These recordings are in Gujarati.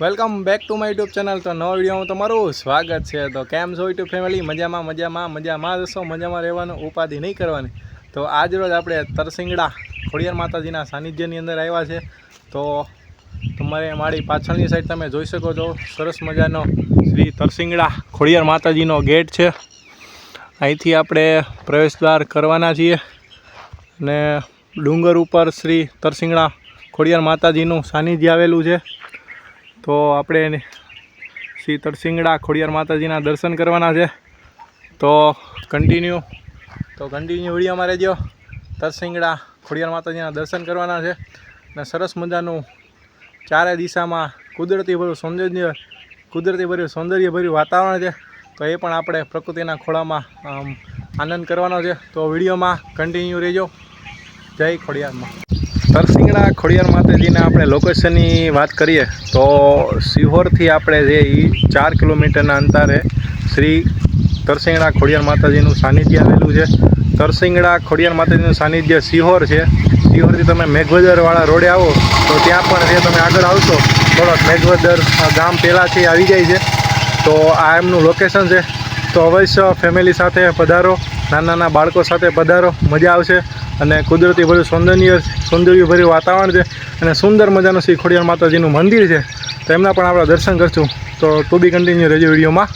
Welcome back to my YouTube channel તો નવા વિડીયોમાં તમારું સ્વાગત છે. તો કેમ છો યુટ્યુબ ફેમિલી? મજામાં મજામાં મજામાં જશો મજામાં રહેવાનું? ઉપાધિ નહીં કરવાની. તો આજ રોજ આપણે તરસિંગડા ખોડિયાર માતાજીના સાનિધ્યની અંદર આવ્યા છે. તો તમારે મારી પાછળની સાઈડ તમે જોઈ શકો છો. સરસ મજાનો શ્રી તરસિંગડા ખોડિયાર માતાજીનો ગેટ છે. અહીંથી આપણે પ્રવેશદ્વાર કરવાના છીએ. અને ડુંગર ઉપર શ્રી તરસિંગડા ખોડિયાર માતાજીનું સાનિધ્ય આવેલું છે. તો આપણે શ્રી તરસિંગડા ખોડિયાર માતાજીના દર્શન કરવાના છે. તો કન્ટિન્યુ તો કન્ટિન્યુ વિડીયોમાં રહેજો. તરસિંગડા ખોડિયાર માતાજીના દર્શન કરવાના છે. અને સરસ મજાનું ચારે દિશામાં કુદરતી ભર્યું સૌંદર્ય કુદરતી ભર્યું સૌંદર્ય ભર્યું વાતાવરણ છે. તો એ પણ આપણે પ્રકૃતિના ખોળામાં આનંદ કરવાનો છે. તો વિડીયોમાં કન્ટિન્યુ રહેજો. જય ખોડિયારમાં. તરસિંગડા ખોડિયાર માતાજીના આપણે લોકેશનની વાત કરીએ, તો સિહોરથી આપણે જે એ ચાર કિલોમીટરના અંતરે શ્રી તરસિંગડા ખોડિયાર માતાજીનું સાનિધ્ય આવેલું છે. તરસિંગડા ખોડિયાર માતાજીનું સાનિધ્ય સિહોર છે. સિહોરથી તમે મેઘવદરવાળા રોડે આવો, તો ત્યાં પણ જે તમે આગળ આવશો, થોડોક મેઘવદર ગામ પહેલાંથી આવી જાય છે. તો આ એમનું લોકેશન છે. તો અવશ્ય ફેમિલી સાથે પધારો નાના નાના બાળકો સાથે પધારો, મજા આવશે અને કુદરતી ભર્યું સૌંદર્ય, સૌંદર્યભર્યું વાતાવરણ છે અને સુંદર મજાનું શ્રી ખોડિયાર માતાજીનું મંદિર છે. તો એમના પણ આપણે દર્શન કરશું. તો ટુ બી કન્ટિન્યુ રહેજો વિડીયોમાં.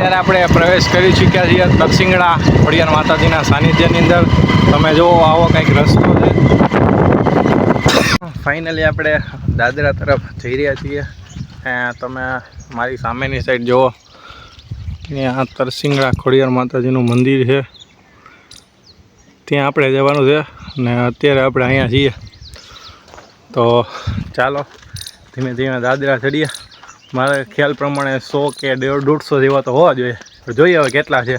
અત્યારે આપણે પ્રવેશ કરી ચૂક્યા છીએ તરસિંગડા ખોડિયાર માતાજીના સાનિધ્યની અંદર. તમે જુઓ, આવો કંઈક રસ્તો છે. ફાઇનલી આપણે દાદરા તરફ જઈ રહ્યા છીએ. તમે મારી સામેની સાઈડ જુઓ. ત્યાં તરસિંગડા ખોડિયાર માતાજીનું મંદિર છે. ત્યાં આપણે જવાનું છે અને અત્યારે આપણે અહીંયા છીએ. તો ચાલો, ધીમે ધીમે દાદરા ચડીએ. મારા ખ્યાલ પ્રમાણે સો કે દોઢ દોઢસો જેવા તો હોવા જોઈએ. જોઈએ હવે કેટલા છે.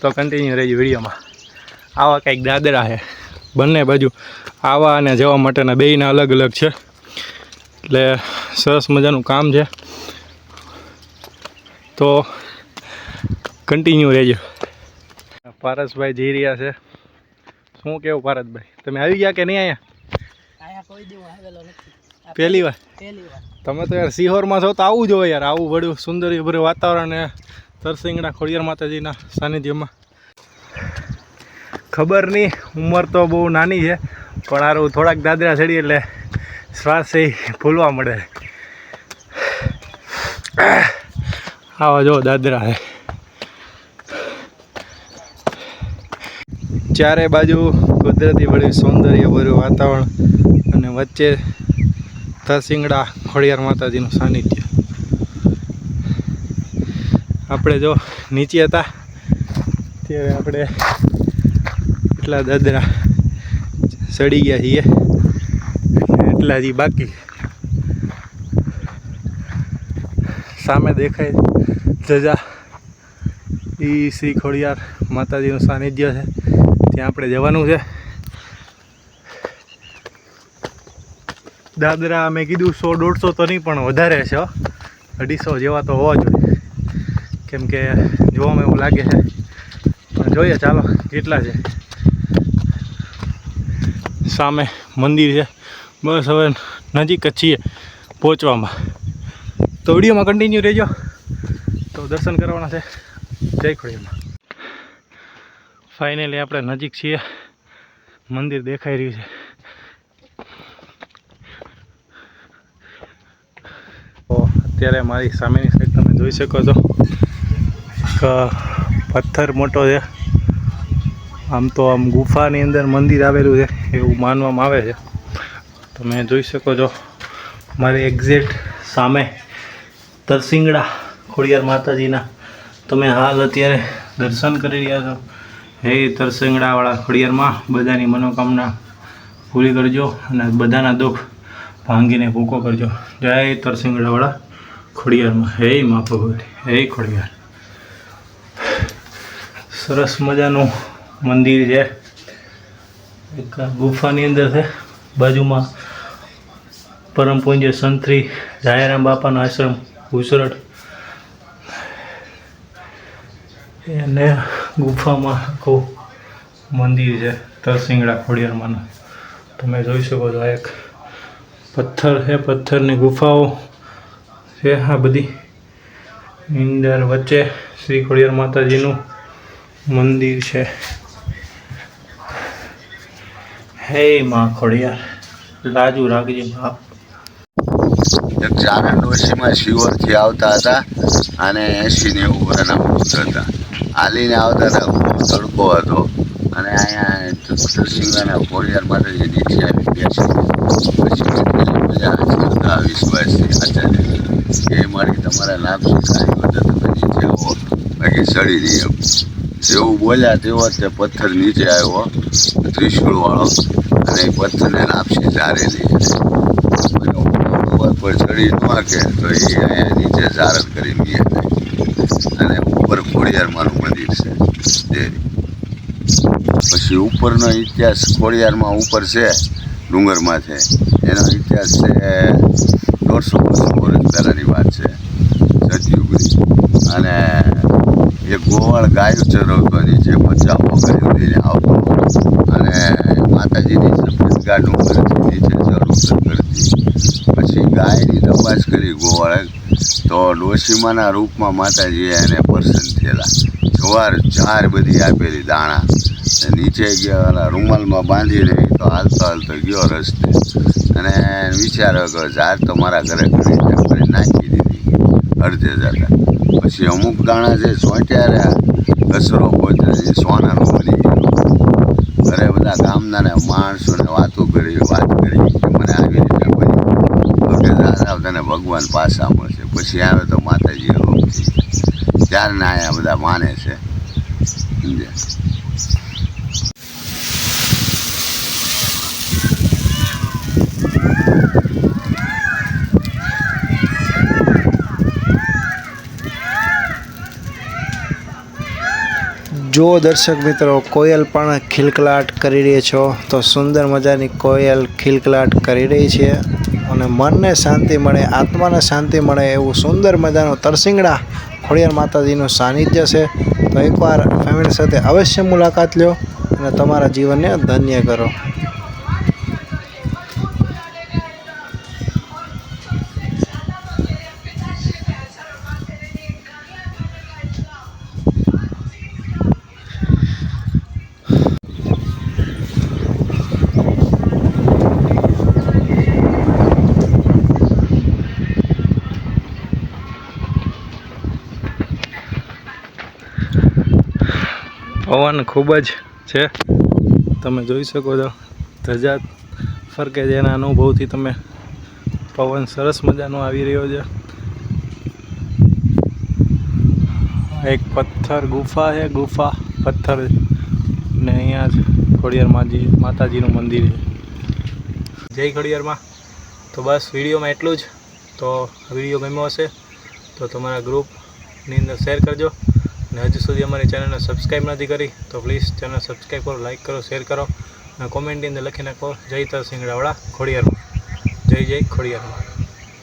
તો કન્ટિન્યુ રહેજો વિડીયોમાં. આવા કંઈક દાદરા છે. બંને બાજુ આવા અને જવા માટેના બેયના અલગ અલગ છે. એટલે સરસ મજાનું કામ છે. તો કન્ટિન્યુ રહેજો. પારસભાઈ જઈ રહ્યા છે. શું કેવું પારસભાઈ? તમે આવી ગયા કે નહીં અહીંયા કોઈ દિવસ આવેલો નથી. પહેલી વાર? પહેલી વાર. તમે તો યાર સિહોરમાં છો તો આવું જોઈએ યાર આવું બધું સુંદર ભર્યું વાતાવરણ ને તરસિંગડા ખોડિયાર માતાજીના સાનિધ્યમાં. ખબર નહીં ઉંમર તો બહુ નાની છે પણ આરું થોડાક દાદરા ચડી એટલે શ્વાસ એ ભૂલવા મળે. આવા જો દાદરા છે. ચારે બાજુ કુદરતી ભર્યું સૌંદર્ય ભર્યું વાતાવરણ અને વચ્ચે તરસિંગડા ખોડિયાર માતાજીનું સાનિધ્ય. આપણે જો નીચે હતા, ત્યારે આપણે એટલા દાદરા ચડી ગયા છીએ. એટલા જી બાકી. સામે દેખાય જજા એ શ્રી ખોડિયાર માતાજીનું સાનિધ્ય છે. ત્યાં આપણે જવાનું છે. દાદરા, મેં કીધું સો, દોઢસો તો નહીં, પણ વધારે છે અઢીસો જેવા તો હોવા જોઈએ. કેમ કે જોવામાં એવું લાગે છે. પણ જોઈએ, ચાલો, કેટલા છે. સામે મંદિર છે. બસ હવે નજીક જ છીએ પહોંચવામાં. તો વિડીયોમાં કન્ટિન્યુ રહેજો. તો દર્શન કરવાના છે. જય ખોડીમાં ફાઇનલી આપણે નજીક છીએ. મંદિર દેખાઈ રહ્યું છે તો અત્યારે મારી સામેની સાઈડ તમે જોઈ શકો છો પથ્થર મોટો છે. આમ તો આમ ગુફાની અંદર મંદિર આવેલું છે એવું માનવામાં આવે છે. તમે જોઈ શકો છો મારી એક્ઝેક્ટ સામે તરસિંગડા ખોડિયાર માતાજીના તમે હાલ અત્યારે દર્શન કરી રહ્યા છો. હે તરસિંગડાવાળા ખોડિયારમાં બધાની મનોકામના પૂરી કરજો અને બધાના દુઃખ ભાંગીને ભૂકો કરજો. જય તરસિંગડાવાળા. ખોડિયારમાં હે મા ભગવતી હે ખોડિયાર. સરસ મજાનું મંદિર છે. એક ગુફાની અંદર છે. બાજુમાં પરમ પૂજ્ય સંતરી જાયરામ બાપાનો આશ્રમ ઉસરડ અને ગુફામાં આખું મંદિર છે તરસિંગડા ખોડિયારમાંનું. તમે જોઈ શકો છો એક પથ્થર છે. પથ્થરની ગુફાઓ છે. આ બધી. અંદર વચ્ચે શ્રી ખોડિયાર માતાજીનું મંદિર છે. હે માં ખોડિયાર, લાજુ રાખજે બાપ. ચારણ ડોશીમાં શિવરથી આવતા હતા અને એસી નેવું વર્ષના હતા. હાલીને આવતા હતા તડકો હતો. તરસિંગાના ખોડિયાર માતાજી નીચે આવી બેસી પછી આ વિશ્વાસ છે આચાર્ય એ મારી તમારા લાભ મદદ તમે નીચે આવો, બાકી જેવું બોલ્યા તેવો જ તે પથ્થર નીચે આવ્યો, ત્રિશુળ વાળો, અને એ પથ્થરને લાપસી ઝારેલી ઉપર પર ચડી ન કે તો એ અહીંયા નીચે ધારણ કરી મીએ અને ઉપર ખોડિયારમાંનું મંદિર છે દેરી પછી ઉપરનો ઇતિહાસ ખોડિયારમાં ઉપર છે ડુંગરમાં છે એનો ઇતિહાસ છે, દોઢસો બસો વર્ષ પહેલાંની વાત છે સતયુગની અને એ ગોવાળ ગાયો ચરવતો છે બચ્ચા ગાયું લઈને આવતો. અને માતાજીની સફેદ ગા ડુંગરથી નીચે ચરવું કરતી પછી ગાયની તપાસ કરી ગોવાળે, તો ડોશીમાના રૂપમાં માતાજીએ એને પ્રસન્ન થયેલા. જવાર ચાર બધી આપેલી દાણા. નીચે ગયા ઓલા રૂમાલમાં બાંધીને રહી તો હાલતો હાલતો ગયો રસ્તે. અને વિચાર્યો કે ઝાડ તો મારા ઘરે ઘણી છે નાખી દીધી, અડધે જતા. પછી અમુક દાણા છે ચોંટ્યા રહ્યા, કચરો પોતે એ સોનાનો બની ગયો. ઘરે બધા ગામના ને માણસોને વાતો કરી, વાત કરી મને આવી રીતે બની કે દાદા તને ભગવાન પાછા મળશે. પછી આવે તો માતાજી રોગ થઈ ત્યારના બધા માને છે? સમજ્યા? જો દર્શક મિત્રો, કોયલ પણ ખિલખલાટ કરી રહી છો. તો સુંદર મજાની કોયલ ખિલખલાટ કરી રહી છે અને મનને શાંતિ મળે, આત્માને શાંતિ મળે એવું સુંદર મજાનું તરસિંગડા ખોડિયાર માતાજીનું સાનિધ્ય છે. તો એકવાર ફેમિલી સાથે અવશ્ય મુલાકાત લ્યો અને તમારા જીવનને ધન્ય કરો. પવન ખૂબ જ છે. તમે જોઈ શકો છો, ધજા ફરકે જેના અનુભવથી તમે પવન સરસ મજાનો આવી રહ્યો છે. એક પથ્થર ગુફા છે, ગુફા પથ્થર ને અહીંયા જ ખોડિયાર માતાજીનું મંદિર છે. જય ખોડિયારમાં. તો બસ વિડીયોમાં એટલું જ. તો વીડિયો ગમ્યો હશે, તો તમારા ગ્રુપની અંદર શેર કરજો. અને હજુ સુધી અમારી ચેનલને સબસ્ક્રાઈબ નથી કરી, તો પ્લીઝ ચેનલ સબસ્ક્રાઈબ કરો લાઈક કરો શેર કરો અને કોમેન્ટની અંદર લખી નાખો, જય તરસિંગડાવાળા ખોડિયારમાં. જય જય ખોડિયારમાં.